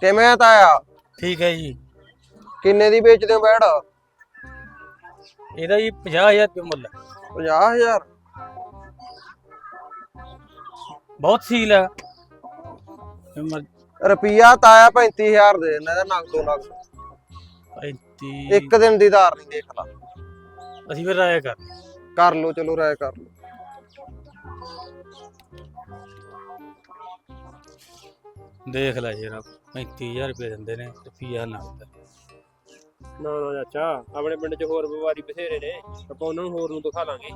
ਕਿਵੇਂ ਆ ਤਾਇਆ? ਠੀਕ ਹੈ ਜੀ। ਕਿੰਨੇ ਦੀ ਵੇਚਦੇ ਹੋ ਬੈੜ? ਇਹਦਾ ਜੀ 50000 ਰੁਪਏ ਮੁੱਲ। ਹੈ। 50000 ਬਹੁਤ ਸੀਲ ਹੈ ਇਹ ਮਰ- ਰੁਪਿਆ ਤਾਇਆ 35000 ਦੇ ਦਿੰਦਾ ਇਹਦਾ ਨਗ ਦੋ ਨਗ 35 ਇੱਕ ਦਿਨ ਦੀ ਧਾਰ ਨਹੀਂ ਦੇਖ ਲਾ। ਅਸੀਂ ਫਿਰ ਰਾਇਆ ਕਰ। ਕਰ ਲੋ ਚਲੋ ਰਾਇ ਕਰ ਲੋ ਦੇਖ ਲੈ ਜਰਾ 35000 ਰੁਪਏ ਦਿੰਦੇ ਨੇ ਰੁਪਿਆ ਨਗਦ ਨਾ ਨਾ ਚਾਚਾ ਆਪਣੇ ਪਿੰਡ 'ਚ ਹੋਰ ਵਪਾਰੀ ਬਥੇਰੇ ਨੇ ਆਪਾਂ ਉਹਨਾਂ ਨੂੰ ਹੋਰ ਨੂੰ ਦਿਖਾ ਲਾਂਗੇ।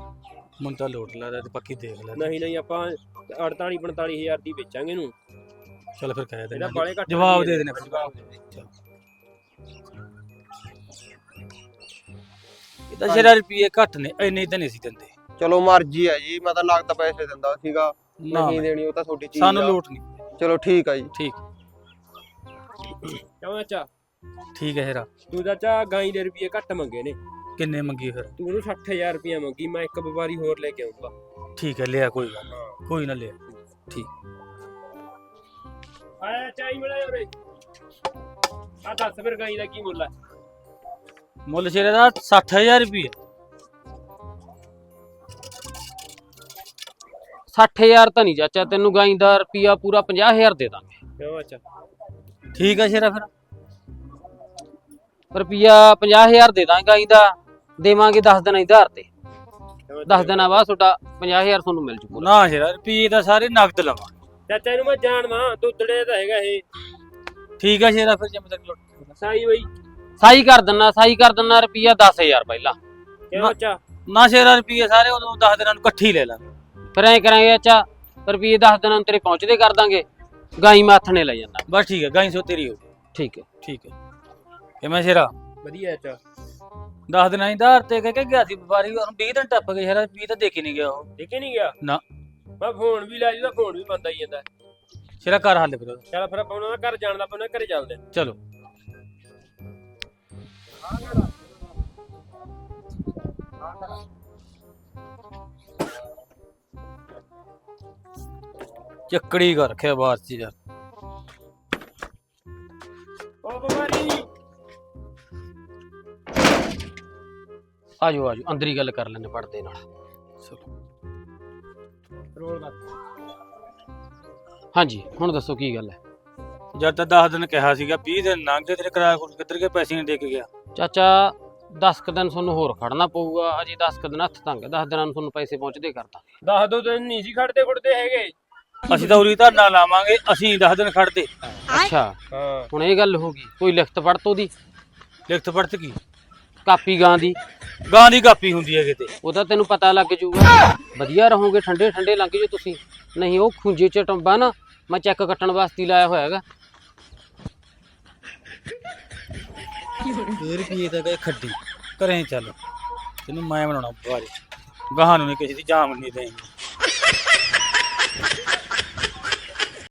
ਤਾਂ ਲੋਟ ਲਾ ਤੇ ਪੱਕੀ ਦੇਖ ਲੈ। ਨਹੀਂ ਨਹੀਂ ਆਪਾਂ 48 45000 ਦੀ ਵੇਚਾਂਗੇ ਇਹਨੂੰ। ਚਲ ਫਿਰ ਕਹਿ ਇਹਦਾ ਦੇਣਾ। ਬਾਲੇ ਘੱਟ ਜਵਾਬ ਦੇ ਦੇਣੇ ਜਵਾਬ ਦੇ ਦੇ ਇਹ ਤਾਂ ਰੁਪਏ ਘੱਟ ਨੇ ਇੰਨੇ ਤਾਂ ਨਹੀਂ ਸੀ ਦਿੰਦੇ। ਚਲੋ ਮਰਜ਼ੀ ਆ ਜੀ ਮੈਂ ਤਾਂ ਨਗਦ ਪੈਸੇ ਦਿੰਦਾ ਸੀਗਾ। ਨਾ ਨਹੀਂ ਦੇਣੀ ਉਹ ਤਾਂ ਤੁਹਾਡੀ ਚੀਜ਼ ਸਾਨੂੰ ਆ। ਲੋਟ ਨਹੀਂ। ਚਲੋ ਠੀਕ ਆ ਜੀ। ਠੀਕ। ਕਿਉਂ ਚਾਚਾ ਠੀਕ ਹੈ ਜਰਾ। ਤੂੰ ਚਾਚਾ ਗਾਈ ਦੇ ਰੁਪਏ ਘੱਟ ਮੰਗੇ ਨੇ। ਕਿੰਨੇ ਮੰਗੀ ਫਿਰ? ਤੂੰ ਉਹਨੂੰ 60000 ਰੁਪਏ ਮੰਗੀ ਮੈਂ ਇੱਕ ਵਪਾਰੀ ਹੋਰ ਲੈ ਕੇ ਆਉਂਗਾ। ਠੀਕ ਹੈ ਲਿਆ ਕੋਈ ਗੱਲ ਨੀ, ਕੋਈ ਨਾ ਲਿਆ। ਆਇਆ ਚਾਈ ਮਿਲਿਆ ਉਰੇ। ਆ ਦੱਸ ਫਿਰ ਗਾਈ ਦਾ ਕੀ ਮੁੱਲ ਹੈ ਮੁੱਲ ਸ਼ੇਰੇ ਦਾ 60000 ਰੁਪਏ 60000 ਤਾਂ ਨਹੀਂ ਚਾਚਾ ਤੈਨੂੰ ਗਾਈ ਦਾ ਰੁਪਿਆ ਪੂਰਾ 50000 ਦੇ ਦਾਂਗੇ। ਕਿਉਂ ਚਾਚਾ? ਠੀਕ ਹੈ ਸ਼ੇਰਾ ਫਿਰ। ਰੁਪਿਆ 50000 ਦੇ ਦਾਂਗੇ ਗਾਈ ਦਾ ਦੇਵਾਂਗੇ 10 ਦਿਨਾਂ ਦੀ ਧਾਰ ਤੇ। ਕਿਉਂ 10 ਦਿਨਾਂ ਬਾਅਦ ਤੁਹਾਡਾ 50000 ਤੁਹਾਨੂੰ ਮਿਲ ਜੂ ਨਾ ਸ਼ੇਰਾ ਰੁਪਏ ਤਾਂ ਸਾਰੇ ਨਗਦ ਲਵਾਂ ਚਾਚਾ ਇਹਨੂੰ ਮੈਂ ਜਾਣਦਾ ਦੁੱਧੜੇ ਦਾ ਹੈਗਾ ਇਹ। ਠੀਕ ਹੈ ਸ਼ੇਰਾ ਫਿਰ ਜੇ ਮੈਂ ਤੈਨੂੰ ਲੋਟ ਸਾਈ ਬਈ। ਸਾਈ ਕਰ ਦਿੰਨਾ ਸਾਈ ਕਰ ਦਿੰਨਾ ਰੁਪਿਆ 10000 ਪਹਿਲਾਂ। ਕਿਉਂ ਚਾਚਾ? ਨਾ ਸ਼ੇਰਾ ਰੁਪਏ ਸਾਰੇ ਉਦੋਂ 10 ਦਿਨਾਂ ਨੂੰ ਇਕੱਠੀ ਲੈ ਲਾਂ ਫਿਰ ਐ ਕਰਾਂਗੇ ਚਾਚਾ ਰੁਪਏ 10 ਦਿਨਾਂ ਨੂੰ ਤੇਰੇ ਪਹੁੰਚਦੇ ਕਰ ਦਾਂਗੇ। ਗਾਈ ਮਾਥਣੇ ਲੈ ਜਾਂਦਾ ਬਸ ਠੀਕ ਹੈ ਗਾਈ ਸੋ ਤੇਰੀ ਹੋ ਗਈ। ਠੀਕ ਹੈ। ਠੀਕ ਹੈ। ਕਿਵੇਂ ਸ਼ੇਰਾ? ਵਧੀਆ ਚਾਚਾ। 10 ਦਿਨਾਂ ਦੀ ਧਾਰ ਤੇ ਕਹਿ ਕੇ ਗਿਆ ਸੀ ਵਪਾਰੀ ਉਹਨੂੰ 20 ਦਿਨ ਟੱਪ ਗਏ ਸ਼ੇਰਾ 20 ਤਾਂ ਦੇਖ ਹੀ ਨਹੀਂ ਗਿਆ ਉਹ। ਠੀਕ ਨਹੀਂ ਗਿਆ? ਨਾ। ਮੈਂ ਫੋਨ ਵੀ ਲੈ ਜੂਦਾ ਫੋਨ ਵੀ ਬੰਦਾ ਹੀ ਜਾਂਦਾ। ਸ਼ੇਰਾ ਕਰ ਹੱਲ ਫਿਰ ਉਹਦਾ। ਚੱਲ ਫਿਰ ਆਪਾਂ ਉਹਨਾਂ ਦਾ ਘਰ ਜਾਣ ਦਾ ਆਪਾਂ ਉਹਨਾਂ ਦੇ ਘਰੇ ਚੱਲਦੇ। ਚਲੋ। ਚੱਕੜੀ ਕਰ ਰੱਖਿਆ ਬਾਹਰ ਚ ਯਾਰ। ਆਜੋ ਆਜੋ ਅੰਦਰ ਹੀ ਗੱਲ ਕਰ ਲੈਣੇ ਪੜਦੇ ਨਾਲ। ਰੋਲ ਕਰ। ਹਾਂਜੀ ਹੁਣ ਦੱਸੋ ਕੀ ਗੱਲ ਹੈ? ਜਦ ਤਾਂ 10 ਦਿਨ ਕਿਹਾ ਸੀਗਾ 20 ਦਿਨ ਲੰਘ ਗਏ ਤੇਰੇ ਕਿਰਾਇਆ ਕੋਲ ਕਿੱਧਰ ਗਏ ਪੈਸੇ ਨਹੀਂ ਦੇ ਕੇ ਗਿਆ। ਚਾਚਾ 10 ਕੁ ਦਿਨ ਤੁਹਾਨੂੰ ਹੋਰ ਖੜਨਾ ਪਊਗਾ ਅਜੇ 10 ਕੁ ਦਿਨ ਹੱਥ ਤੰਗ 10 ਦਿਨਾਂ ਨੂੰ ਤੁਹਾਨੂੰ ਪੈਸੇ ਪਹੁੰਚਦੇ ਕਰਦਾ। ਦਸ ਦੋ ਦਿਨ ਨਹੀਂ ਸੀ ਖੜਦੇ ਖੁੜਦੇ ਹੈਗੇ। ਅਸੀਂ ਤਾਂ ਉਰੀ ਧਰਨਾ ਲਾਵਾਂਗੇ ਅਸੀਂ 10 ਦਿਨ ਖੜਦੇ ਅੱਛਾ। ਹਾਂ। ਹੁਣ ਇਹ ਗੱਲ ਹੋ ਗਈ ਕੋਈ ਲਿਖਤ ਪੜਤ ਉਹਦੀ? ਲਿਖਤ ਪੜਤ ਕੀ? ਕਾਪੀ ਗਾਂ ਦੀ? ਗਾਂ ਦੀ ਕਾਪੀ ਹੁੰਦੀ ਹੈ ਕਿਤੇ। ਉਹਦਾ ਤੈਨੂੰ ਪਤਾ ਲੱਗ ਜਾਊਗਾ ਵਧੀਆ ਰਹੋਗੇ ਠੰਡੇ ਠੰਡੇ ਲੰਘ ਜਾਓ ਤੁਸੀਂ। ਨਹੀਂ ਉਹ ਖੁੰਝੇ ਚ ਟੰਬਾ ਨਾ ਮੈਂ ਚੈੱਕ ਕੱਟਣ ਵਾਸਤੇ ਲਾਇਆ ਹੋਇਆ ਹੈਗਾ। ਫੇਰ ਕੀ ਤਾਂ ਗਏ ਖੱਡੀ। ਘਰੇ ਚੱਲ। ਤੈਨੂੰ ਮੈਂ ਬਣਾਉਣਾ ਬਾਰੇ ਗਾਹਾਂ ਨੂੰ ਨਹੀਂ ਕਿਸੇ ਦੀ ਜਾਮ ਨਹੀਂ ਦੇਣੀ।